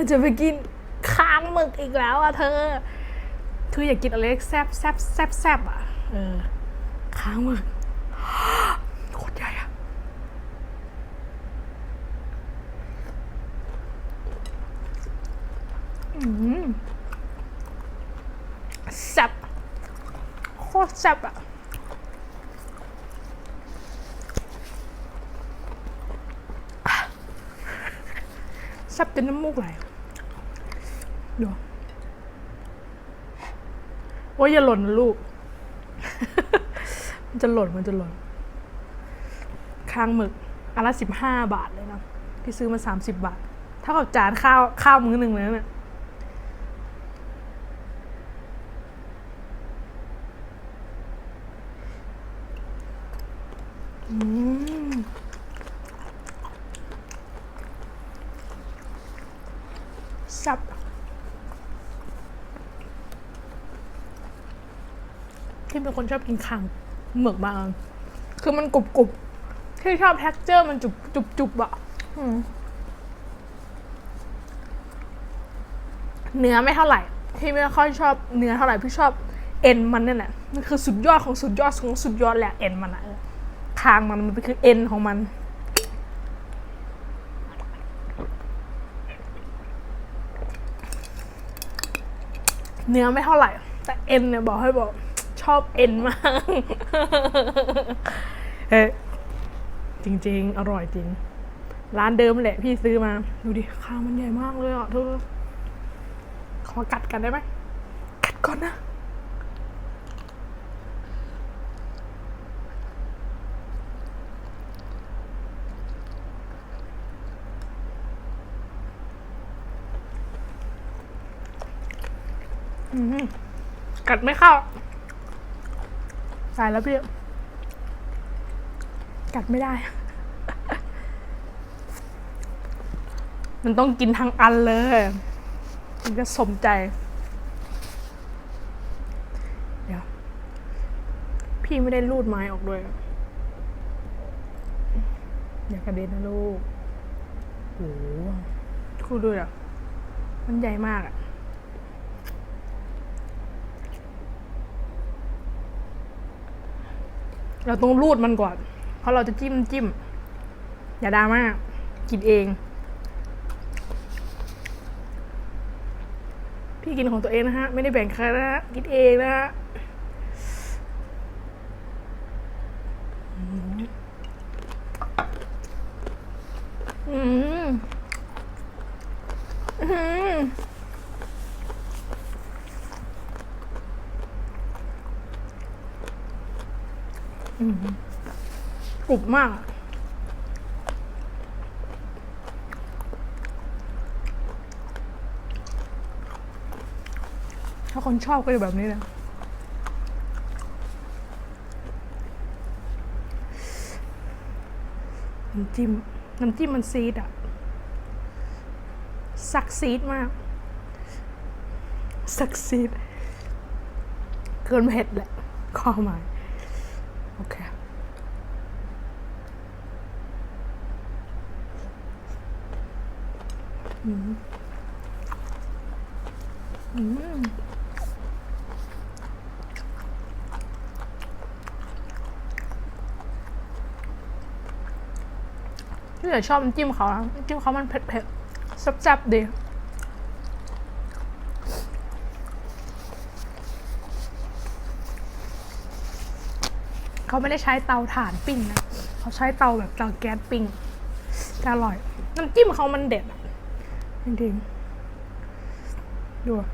เราจะไปกินค้างหมึกอีกแล้วอะเธอ คืออยากกินอะไรแซบแซบแซบแซบอะเออค้างหมึกโคตรใหญ่อะอืมแซบโคตรแซบอะแซบจนน้ำมูกไหล ดูโอ้ยอย่าหล่นนะลูก มันจะหล่นมันจะหล่นคางหมึกอันละสิบห้าบาทเลยนะพี่ซื้อมาสามสิบบาทเท่ากับจานข้าวข้าวมื้อหนึ่งเลยนะเนี่ยอืมซับ ที่เป็นคนชอบกินคางหมึกมากคือมันกรุบกรุบๆที่ชอบแท็กเจอร์มันจุบจุบจุบอะอืมเนื้อไม่เท่าไหร่ ที่ไม่ค่อยชอบเนื้อเท่าไหร่พี่ชอบเอ็นมันนี่แหละมันคือสุดยอดของสุดยอดของสุดยอดแหละเอ็นมันอะเออคางมันมันคือเอ็นของมันเนื้อไม่เท่าไหร่ แต่เอ็นเนี่ยบอกให้บอก ชอบเอ็นมากเฮ้ยจริง ๆ อร่อยจริง ร้านเดิมแหละพี่ซื้อมา ดูดิข้าวมันใหญ่มากเลยอะเธอขอกัดกันได้ไหมกัดก่อนนะกัดไม่เข้า ตายแล้วพี่ กัดไม่ได้ มันต้องกินทั้งอันเลยมันจะสมใจ เดี๋ยว พี่ไม่ได้รูดไม้ออกด้วย อย่ากระเด็นนะลูกโอ้โหคูดูอะ มันใหญ่มากอะ เราต้องรูดมันก่อน เพราะเราจะจิ้มจิ้ม อย่าดราม่ากินเอง พี่กินของตัวเองนะฮะ ไม่ได้แบ่งใครนะฮะ กินเองนะฮะอืมอืม กรุบมาก ถ้าคนชอบก็จะแบบนี้นะน้ำจิ้ม น้ำจิ้มมันซีดอะซักซีดมาก ซักซีด เกินเผ็ดแหละข้อหมาย โอเคอืมอืมพี่แต่ชอบน้ำจิ้มเขานะน้ำจิ้มเขามันเผ็ดๆแซ่บๆดี เขาไม่ได้ใช้เตาถ่านปิ้งนะเขาใช้เตาแบบเตาแก๊สปิ้งจะอร่อย น้ำจิ้มเขามันเด็ดอะจริงๆดูอะ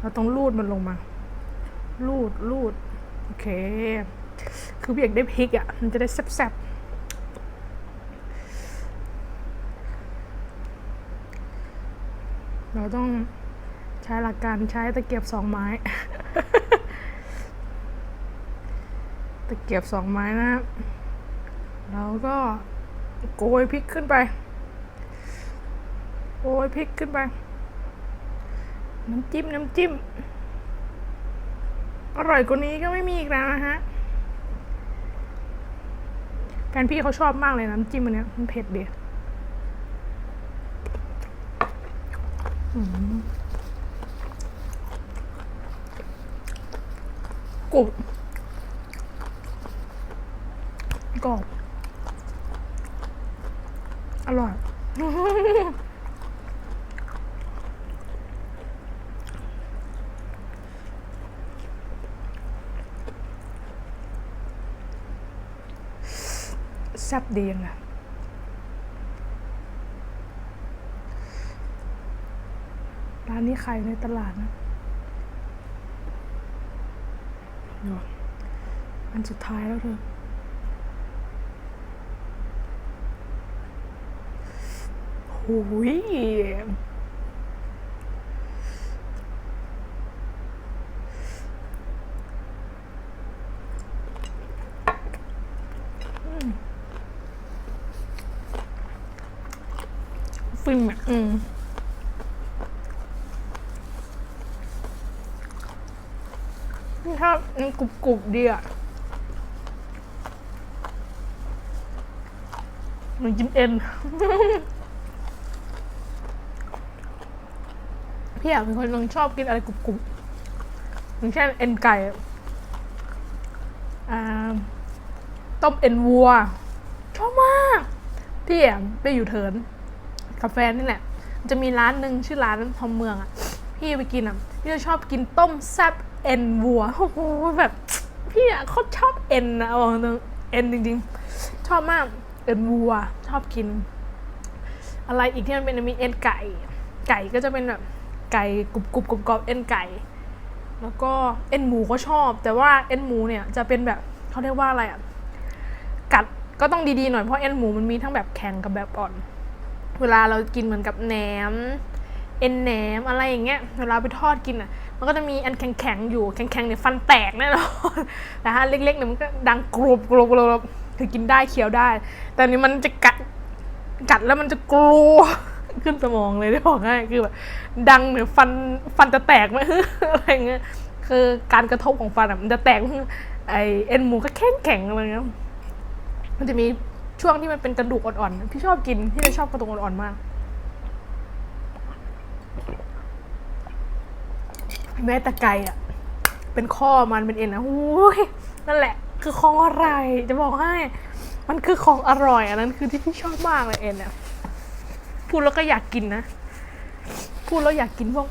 เราต้องรูดมันลงมา รูดรูดโอเค คือพี่อยากได้พริกอะ มันจะได้แซ่บๆเราต้อง ใช้หลักการใช้ตะเกียบสองไม้ ตะเกียบสองไม้นะแล้วก็โกยพริกขึ้นไป โกยพริกขึ้นไป น้ำจิ้มน้ำจิ้ม อร่อยกว่านี้ก็ไม่มีอีกแล้วนะฮะไปฟนพี่เขาชอบมากเลยนะน้ำจิ้มอันเนี้ยมันเผ็ดดีอืม กรุบกรอบอร่อย แซ่บดียังไงร้านนี้ขายในตลาดนะ เนาะอันสุดท้ายแล้วเธอหูยฟินอะอืม นี่ถ้ามันกรุบกรุบๆดีอะเหมันกินเอ็น พี่อยากเป็นคนนึงชอบกินอะไรกรุบกรุบๆอย่างเช่นเอ็นไก่อ่าต้มเอ็นวัว ชอบมาก พี่แอะไปอยู่เทินกับแฟนนี่แหละ จะมีร้านหนึ่งชื่อร้านทอมเมืองอะ พี่ไปกินอะพี่จะชอบกินต้มแซ่บเอ็นวัวโอ้โหแบบพี่อะเขาชอบเอ็นนะบอกตรงเอ็นจริงๆ ชอบมากเอ็นวัว ชอบกิน อะไรอีกที่มันเป็นมีเอ็นไก่ ไก่ก็จะเป็นแบบไก่กรุบกรุบกรุบกรอบเอ็นไก่ แล้วก็เอ็นหมูก็ชอบ แต่ว่าเอ็นหมูเนี่ยจะเป็นแบบเขาเรียกว่าอะไรอะกัดก็ต้องดีๆหน่อยเพราะเอ็นหมูมันมีทั้งแบบแข็งกับแบบอ่อน เวลาเรากินเหมือนกับแหนม เอ็นแหนมอะไรอย่างเงี้ยเวลาไปทอดกินอะ มันก็จะมีอันแข็งๆอยู่แข็งๆเนี่ยฟันแตกแน่นอนแต่ถ้าเล็กๆเนี่ยมันก็ดังกรุบกรุบกรุบคือกินได้เคี้ยวได้ แต่นนี้มันจะกัดกัดแล้วมันจะกลัวขึ้นสมองเลยได้บอกให้คือแบบดังเหมือนฟันฟันจะแตกไหมอะไรเงี้ยคือการกระทบของฟันอะมันจะแตกไอเอ็นหมูก็แข็งแข็งๆอะไรเงี้ยมันจะมีช่วงที่มันเป็นกระดูกอ่อนๆพี่ชอบกินพี่ชอบกระดูกอ่อนๆมาก แม้แต่ไก่อะ เป็นข้อมันเป็นเอ็นนะโอ้ยนั่นแหละ คือของอะไรจะบอกให้ มันคือของอร่อยอันนั้นคือที่พี่ชอบมากเลยเอ็นเนี่ยพูดแล้วก็อยากกินนะ พูดแล้วอยากกินพวก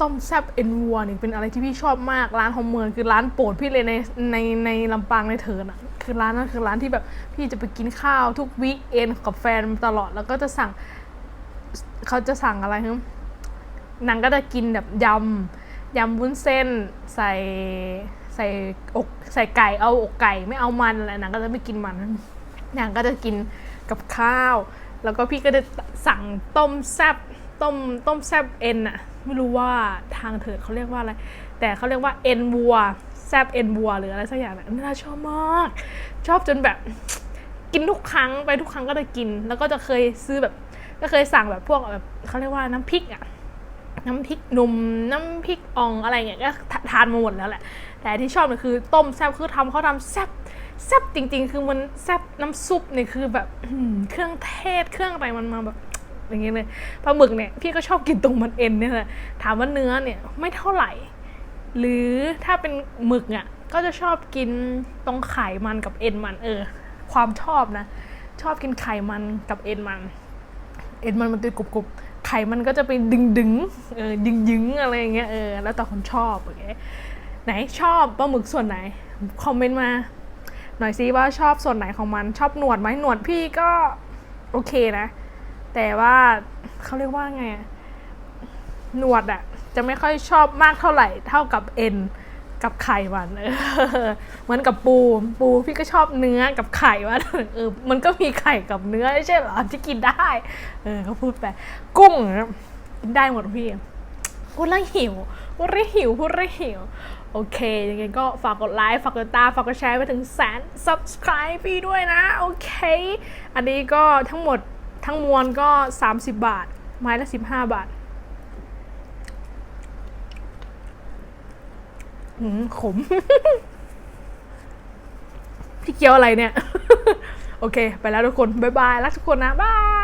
ต้มแซบเอ็นวัวนี่เป็นอะไรที่พี่ชอบมากร้านฮอมเมืองคือร้านโปรดพี่เลยในในในลำปางในเถินอะ คือร้านนั้นคือร้านที่แบบพี่จะไปกินข้าวทุกวีคเอนกับแฟนตลอดแล้วก็จะสั่งเขาจะสั่งอะไรครับนางก็จะกินแบบยำ ยำวุ้นเส้นใส่ใส่อกใส่ไก่เอาอกไก่ไม่เอามันอะไรนางก็จะไม่กินมันนางก็จะกินกับข้าว แล้วก็พี่ก็จะสั่งต้มแซบต้มต้มแซบเอ็นอะไม่รู้ว่าทางเถิดเขาเรียกว่าอะไร แต่เขาเรียกว่าเอ็นวัวแซบเอ็นวัวหรืออะไรสักอย่างน่ะน่าชอบมาก ชอบจนแบบกินทุกครั้งไปทุกครั้งก็จะกิน แล้วก็จะเคยซื้อแบบ ก็เคยสั่งแบบพวกแบบเขาเรียกว่าน้ำพริกอะ น้ำพริกหนุ่มน้ำพริกอ่องอะไรเงี้ยก็ทานมาหมดแล้วแหละ แต่ที่ชอบเนี่ยคือต้มแซ่บคือทำเขาทำแซ่บแซ่บจริง ๆ คือมันแซ่บน้ำซุปเนี่ยคือแบบเครื่องเทศเครื่องอะไรมันมาแบบอย่างเงี้ยเลยปลาหมึกเนี่ยพี่ก็ชอบกินตรงมันเอ็นเนี่ยแหละถามว่าเนื้อเนี่ยไม่เท่าไหร่ หรือถ้าเป็นหมึกอะก็จะชอบกินตรงไขมันกับเอ็นมันเออ ความชอบนะ ชอบกินไขมันกับเอ็นมัน เอ็นมันมันตัวกรุบๆ ไข่มันก็จะไปดึงดึงๆเออดึงยึงๆอะไรอย่างเงี้ยเออแล้วแต่คนชอบโอเคไหนชอบปลาหมึกส่วนไหนคอมเมนต์มา หน่อยซิว่าชอบส่วนไหนของมันชอบหนวดไหมหนวดพี่ก็โอเคนะ แต่ว่าเขาเรียกว่าไงหนวดอะจะไม่ค่อยชอบมากเท่าไหร่เท่ากับเอ็น กับไข่มันเออเหมือนกับปูปูพี่ก็ชอบเนื้อกับไข่ว่าเออมันก็มีไข่กับเนื้อไม่ใช่เหรอที่กินได้เออเขาพูดไปกุ้งกินได้หมดพี่พูดแล้วหิวพูดแล้วหิวพูดแล้วหิวโอเค ยังไงก็ฝากกดไลค์ ฝากกดตามฝากกดแชร์ไปถึงแสน subscribe พี่ด้วยนะ โอเค อันนี้ก็ทั้งหมดทั้งมวลก็ 30 บาท ไม้ละ 15 บาทหืม ขม พี่เกียวอะไรเนี่ย โอเค ไปแล้วทุกคน บ๊ายบาย รักทุกคนนะ บาย